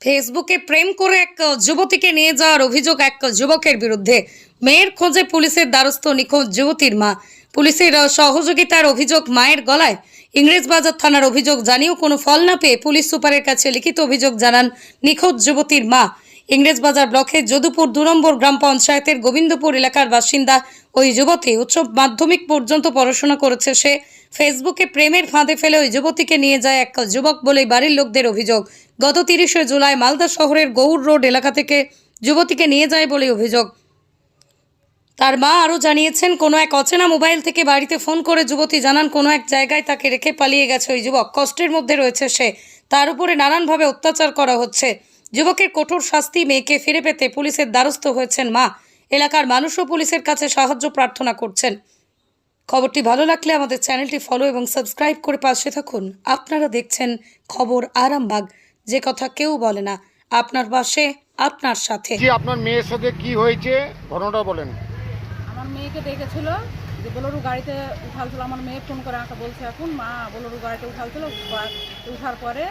ফেসবুকে প্রেম করে এক যুবতীকে নিয়ে যাওয়ার অভিযোগ এক যুবকের বিরুদ্ধে। মেয়ের খোঁজে পুলিশের দ্বারস্থ নিখোঁজ যুবতীর মা। পুলিশের সহযোগিতার অভিযোগ মায়ের গলায়। ইংরেজবাজার থানার অভিযোগ, জানিয়েও কোনো ফল না পেয়ে পুলিশ সুপারের কাছে লিখিত অভিযোগ জানান নিখোঁজ যুবতীর মা। ইংরেজবাজার ব্লকের যদুপুর দু নম্বর গ্রাম পঞ্চায়েতের গোবিন্দপুর এলাকার বাসিন্দা ওই যুবতী উচ্চ মাধ্যমিক পর্যন্ত পড়াশোনা করেছে সে। ফেসবুকে প্রেমের ফাঁদে ফেলে ওই যুবতীকে নিয়ে যায় এক যুবক বলেই বাড়ির লোকদের অভিযোগ। গত তিরিশে জুলাই মালদা শহরের গৌর রোড এলাকা থেকে যুবতীকে নিয়ে যায় বলে অভিযোগ। তার মা আরও জানিয়েছেন, কোনো এক অচেনা মোবাইল থেকে বাড়িতে ফোন করে যুবতী জানান, কোনো এক জায়গায় তাকে রেখে পালিয়ে গেছে ওই যুবক। কষ্টের মধ্যে রয়েছে সে। তার উপরে নানানভাবে অত্যাচার করা হচ্ছে। যুবকের কঠোর শাস্তি মেয়েকে ফিরে পেতে পুলিশের দ্বারস্থ হয়েছেন মা। এলাকার মানুষও পুলিশের কাছে সাহায্য প্রার্থনা করছেন। খবরটি ভালো লাগলে আমাদের চ্যানেলটি ফলো এবং সাবস্ক্রাইব করে পাশে থাকুন। আপনারা দেখছেন খবর আরামবাগ। যে কথা কেউ বলে না আপনার পাশে আপনার সাথে। জি আপনার মেয়ের সাথে কি হয়েছে? ঘটনাটা বলেন। আমার মেয়েকে ডেকেছিল যে বোলোরু গাড়িতে উঠালছিল আমার মেয়ে ফোন করে আমাকে বলছে এখন মা বোলোরু গাড়িতে উঠালছিল বা- উঠার পরে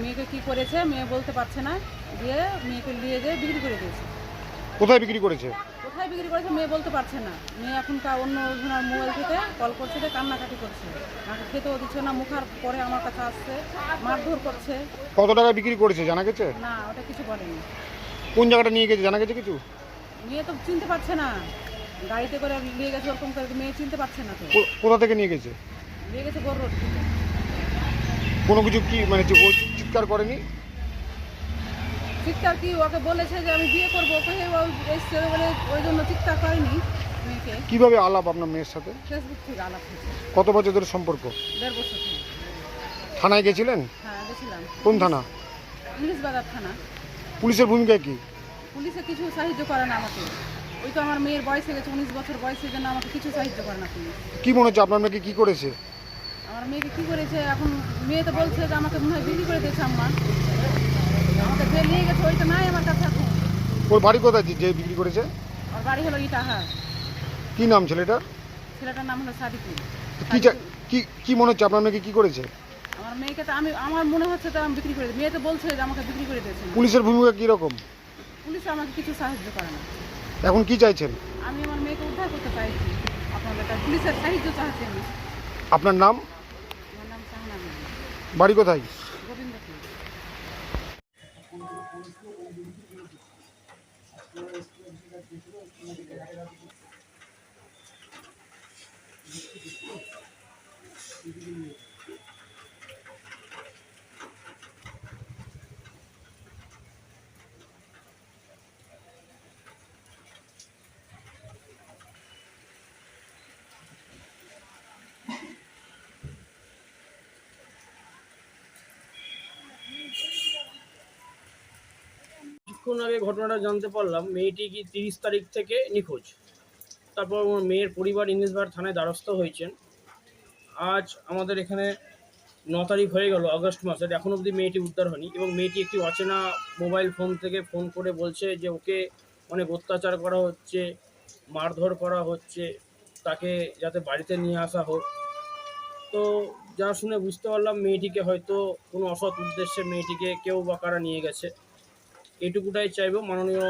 মেয়েকে কি করেছে মেয়ে বলতে পারছে না দিয়ে মেয়েকে নিয়ে যেয়ে বিক্রি করে দিয়েছে। কোথায় বিক্রি করেছে? কোথায় বিক্রি করেছে মেয়ে বলতে পারছে না। মেয়ে এখনকার অন্য জনের মোবাইল থেকে কল করছে যে কান্নাকাটি করছে। আমাকে খেতেও দিচ্ছে না মুখার পরে আমার কাছে আসছে মারধর করছে। কত টাকা বিক্রি করেছে জানা গেছে? না ওটা কিছু বলেনি। কোন জায়গাটা নিয়ে গেছে জানা গেছে কিছু? মেয়ে তো চিনতে পারছে না। গাড়িতে করে নিয়ে গেছে ওরকম করে মেয়ে চিনতে পারছে না তো। কোথা থেকে নিয়ে গেছে? নিয়ে গেছে গোর রোড থেকে। কোনো কিছু কি মানে চিৎকার করেনি? চিৎকার কি ওকে বলেছে যে আমি বিয়ে করব? ওকে ও এসছে বলে ওই জন্য চিৎকার করেনি। মেয়েকে কীভাবে আলাপ আপনার মেয়ের সাথে? ফেসবুক থেকে আলাপ হয়েছে। কত বছর ধরে সম্পর্ক? দেড় বছর থেকে। থানায় গেছিলেন? হ্যাঁ গেছিলাম। কোন থানা? পুলিশ বাজার থানা। পুলিশের ভূমিকা কি? পুলিশে কিছু সাহায্য করে না আমাকে। ওই তো আমার মেয়ের বয়স হয়ে গেছে উনিশ বছর বয়সের জন্য আমাকে কিছু সাহায্য করে না পুলিশ। কি মনে হচ্ছে আপনার মেয়েকে কি করেছে? আমার মেয়েকে কি করেছে? এখন মেয়ে তো বলছে যে আমাকে মনে হয় বিক্রি করে দিয়েছে আম্মা। আমাকে যে নিয়ে গেছে ওইটা নাই আমার কাছে এখন। ওর বাড়ি কোথায় যে- বিক্রি করেছে? ওর বাড়ি হলো ইটাহার। কি নাম ছেলেটার? ছেলেটার নাম হলো সাদিকুল। কি চা- কি কি মনে হচ্ছে আপনার মেয়েকে কি করেছে? আমার মেয়েকে তো আমি আমার মনে হচ্ছে তো আমি বিক্রি করে দিই। মেয়ে তো বলছে যে আমাকে বিক্রি করে দিয়েছে। পুলিশের ভূমিকা কি রকম পুলিশ আমাকে কিছু সাহায্য করে না। এখন কি চাইছেন? আমি আমার মেয়েকে উদ্ধার করতে চাইছি আপনাদের কাছে পুলিশের সাহায্য চাইছি আমি। আপনার নাম আমার নাম শাহনাজ বিবি, বাড়ি কোথায় গোবিন্দপুর কিছুক্ষণ আগে ঘটনাটা জানতে পারলাম, মেয়েটি কি তিরিশ তারিখ থেকে নিখোঁজ? তারপর আমার মেয়ের পরিবার ইংলিশবার থানায় দ্বারস্থ হয়েছেন। আজ আমাদের এখানে ন তারিখ হয়ে গেল, আগস্ট মাসের এখন অবধি মেয়েটি উদ্ধার হয়নি এবং মেয়েটি একটি অচেনা মোবাইল ফোন থেকে ফোন করে বলছে যে ওকে অনেক অত্যাচার করা হচ্ছে, মারধর করা হচ্ছে, তাকে যাতে বাড়িতে নিয়ে আসা হোক। তো যা শুনে বুঝতে পারলাম মেয়েটিকে হয়তো কোনো অসৎ উদ্দেশ্যে মেয়েটিকে কেউ বা কারা নিয়ে গেছে। এটুকুটাই চাইব মাননীয়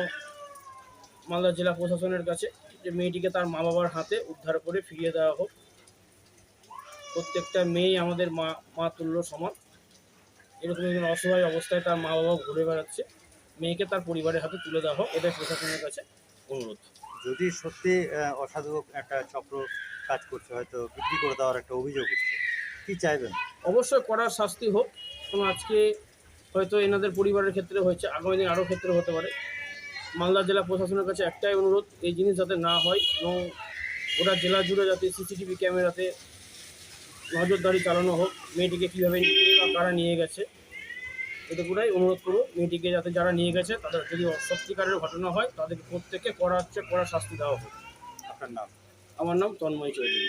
মালদা জেলা প্রশাসনের কাছে যে মেয়েটিকে তার মা বাবার হাতে উদ্ধার করে ফিরিয়ে দেওয়া হোক। প্রত্যেকটা মেয়েই আমাদের মা মা তুল্য সমান। এরকম একজন অসহায় অবস্থায় তার মা বাবা ঘুরে বেড়াচ্ছে। মেয়েকে তার পরিবারের হাতে তুলে দেওয়া হোক, এটাই প্রশাসনের কাছে অনুরোধ। যদি সত্যি অসাধু একটা চক্র কাজ করছে, হয়তো বিক্রি করে দেওয়ার একটা অভিযোগ উঠছে। কি চাইবেন? অবশ্যই করার শাস্তি হোক। কারণ আজকে হয়তো এনাদের পরিবারের ক্ষেত্রে হয়েছে, আগামী দিন আরও ক্ষেত্রে হতে পারে। মালদা জেলা প্রশাসনের কাছে একটাই অনুরোধ, এই জিনিস যাতে না হয় এবং গোটা জেলা জুড়ে যাতে সিসিটিভি ক্যামেরাতে নজরদারি চালানো হোক, মেয়েটিকে কীভাবে নিয়ে বা কারা নিয়ে গেছে, এটুকুটাই অনুরোধ করব। মেয়েটিকে যাতে যারা নিয়ে গেছে, তাদের যদি সত্যিকারের ঘটনা হয়, তাদেরকে প্রত্যেককে করা হচ্ছে কড়া শাস্তি দেওয়া হোক। আপনার নাম? আমার নাম তন্ময় চৌধুরী।